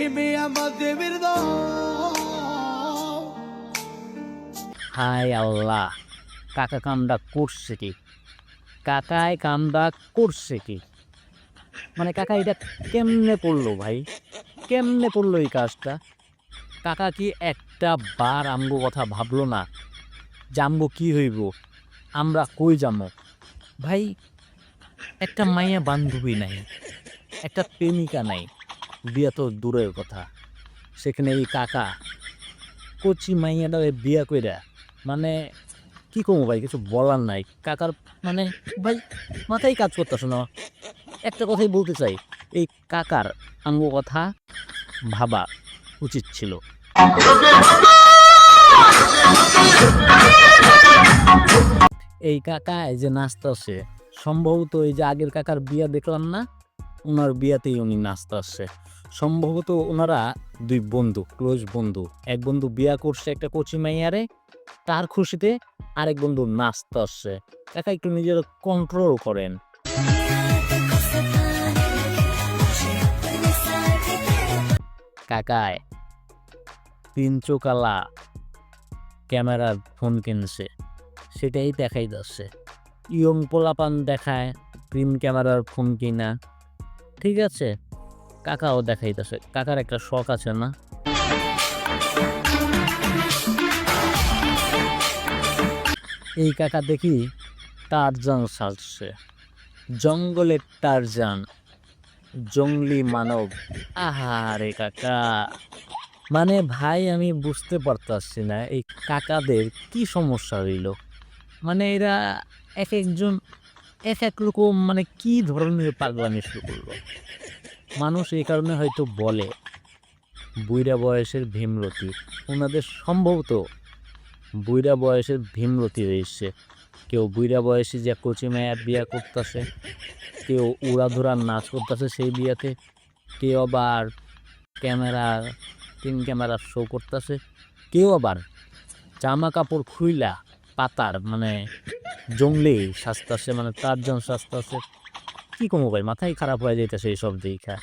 che mi ama, de verdad. হায় আল্লাহ, কাকা কামটা করছে কি? কাকায় কামটা করছে কি? মানে কাকা, এটা কেমনে করল ভাই? কেমনে করল এই কাজটা? কাকা কি একটা বার আমগো কথা ভাবলো না? জানব কি হইব? আমরা কই যাব ভাই, একটা মাইয়া বান্ধবী নাই, একটা প্রেমিকা নাই। বিয়া তো দূরের কথা। সেখানে এই কাকা কচি মাইয়াটা বিয়া কইরা মানে কি কমো ভাই, কিছু বলার নাই। কাকার মানে ভাই, মাথায় কাজ করতেছ না। একটা কথাই বলতে চাই, এই কাকার আঙ্গ কথা ভাবা উচিত ছিল। এই কাকা এই যে নাচতেছে, সম্ভবত এই যে আগের কাকার বিয়া দেখলাম না? ওনার বিয়াতেই উনি নাচতে আসছে। সম্ভবত ওনারা দুই বন্ধু ক্লোজ বন্ধু। এক বন্ধু বিয়া করছে একটা কচি মাইয়ারে, তার খুশিতে আরেক বন্ধু নাচতে আসছে। কাকা একটু নিজের কন্ট্রোল করেন। কাকায়, তিন চোকালা ক্যামেরার ফোন কিনছে, সেটাই দেখাই যাচ্ছে ইয়ং পোলাপান দেখায়, প্রিম ক্যামেরার ফোন কিনা। ঠিক আছে। কাকাও দেখাইতেছে। কাকার একটা শখ আছে না? এই কাকা দেখি টারজান সাজছে। জঙ্গলের টারজান জঙ্গলি মানব। আহা আহারে কাকা। মানে ভাই, আমি বুঝতে পারতাছি না এই কাকাদের কি সমস্যা হইল মানে এরা এক একজন এক এক রকম মানে কি ধরনের পাগলামি শুরু করল? মানুষ এই কারণে হয়তো বলে বুইরা বয়সের ভীমরতি। ওনাদের সম্ভবত বুইরা বয়সের ভীমরতি রয়েছে। কেউ বুইরা বয়সে যে কচি মায়ের বিয়া করতেছে, কেউ উড়াধুরার নাচ করতেছে সেই বিয়াতে, কেউ আবার ক্যামেরা, তিন ক্যামেরার শো করতেছে, কেউ আবার জামা কাপড় খুইলা পাতার মানে জঙ্গলি আছে মানে তার জন্য স্বাস্থ্য আছে, কি কমো ভাই? মাথায় খারাপ হয়ে যাইতেছে এইসব দেখা।